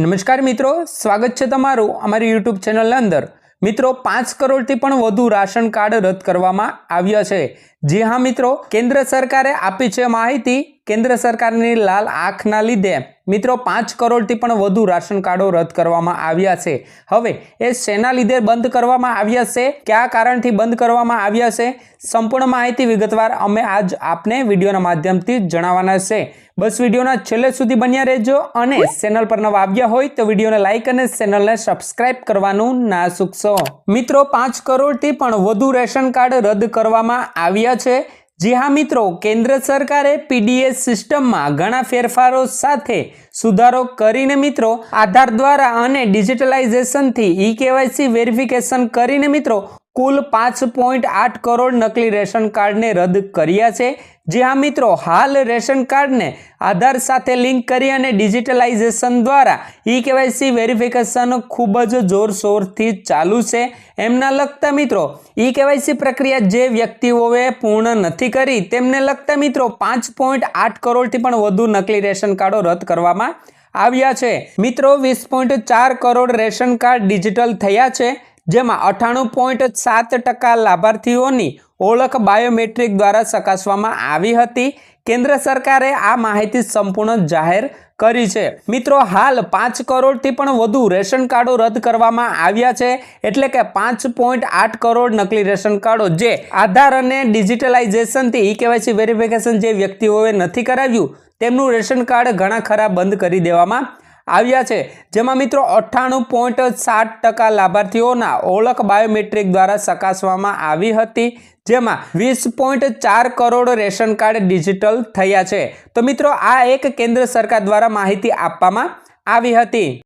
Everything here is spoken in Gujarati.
નમસ્કાર મિત્રો, સ્વાગત છે તમારું અમારી યુટ્યુબ ચેનલની અંદર. મિત્રો, પાંચ કરોડથી પણ વધુ રાશન કાર્ડ રદ કરવામાં આવ્યા છે. જી હા મિત્રો, કેન્દ્ર સરકારે આપી છે માહિતી કેન્દ્ર સરકારની લાલ આંખના લીધે મિત્રો પાંચ કરોડથી પણ વધુ રાશન કાર્ડો રદ કરવામાં આવ્યા છે. હવે એ શેના લીધે બંધ કરવામાં આવ્યા છે? કયા કારણથી બંધ કરવામાં આવ્યા છે? સંપૂર્ણ માહિતી વિગતવાર અમે આજ આપને વિડીયોના માધ્યમથી જણાવવાના છે. બસ વિડીયોના છેલ્લે સુધી બન્યા રહેજો અને ચેનલ પર નવા આવ્યા હોય તો વિડીયોને લાઇક અને ચેનલને સબસ્ક્રાઇબ કરવાનું ના ચૂકશો મિત્રો, પાંચ કરોડથી પણ વધુ રેશન કાર્ડ રદ કરવામાં આવ્યા છે. જી હા મિત્રો, કેન્દ્ર સરકારે પીડીએસ સિસ્ટમમાં ઘણા ફેરફારો સાથે સુધારો કરીને મિત્રો, આધાર દ્વારા અને ડિજિટલાઇઝેશનથી ઈ કેવાયસી વેરિફિકેશન કરીને મિત્રો કુલ પાંચ પોઈન્ટ આઠ કરોડ નકલી રેશન કાર્ડને રદ કર્યા છે. જે હા મિત્રો, હાલ રેશન કાર્ડને આધાર સાથે લિંક કરી અને ડિજિટલાઇઝેશન દ્વારા ઈ કેવાયસી વેરિફિકેશન ખૂબ જ જોરશોરથી ચાલુ છે. એમના લગતા મિત્રો, ઈ કેવાયસી પ્રક્રિયા જે વ્યક્તિઓએ પૂર્ણ નથી કરી, તેમને લગતા મિત્રો પાંચ પોઈન્ટ આઠ કરોડથી પણ વધુ નકલી રેશન કાર્ડો રદ કરવામાં આવ્યા છે. મિત્રો, વીસ પોઈન્ટ ચાર કરોડ રેશન કાર્ડ ડિજિટલ થયા છે. જેમાં અઠ્ઠાણું પોઈન્ટ સાત ટકા લાભાર્થીઓની ઓળખ બાયોમેટ્રિક દ્વારા ચકાસવામાં આવી હતી. કેન્દ્ર સરકારે આ માહિતી સંપૂર્ણ જાહેર કરી છે. મિત્રો, હાલ પાંચ કરોડથી પણ વધુ રેશન કાર્ડો રદ કરવામાં આવ્યા છે. એટલે કે પાંચ પોઈન્ટ આઠ કરોડ નકલી રેશન કાર્ડો જે આધાર અને ડિજિટલાઇઝેશનથી ઈ કેવાયસી વેરિફિકેશન જે વ્યક્તિઓએ નથી કરાવ્યું, તેમનું રેશન કાર્ડ ઘણા ખરા બંધ કરી દેવામાં આવ્યા છે. જેમાં મિત્રો અઠ્ઠાણું પોઈન્ટ સાત ટકા લાભાર્થીઓના ઓળખ બાયોમેટ્રિક દ્વારા ચકાસવામાં આવી હતી. જેમાં વીસ પોઈન્ટ ચાર કરોડ રેશન કાર્ડ ડિજિટલ થયા છે. તો મિત્રો આ એક કેન્દ્ર સરકાર દ્વારા માહિતી આપવામાં આવી હતી.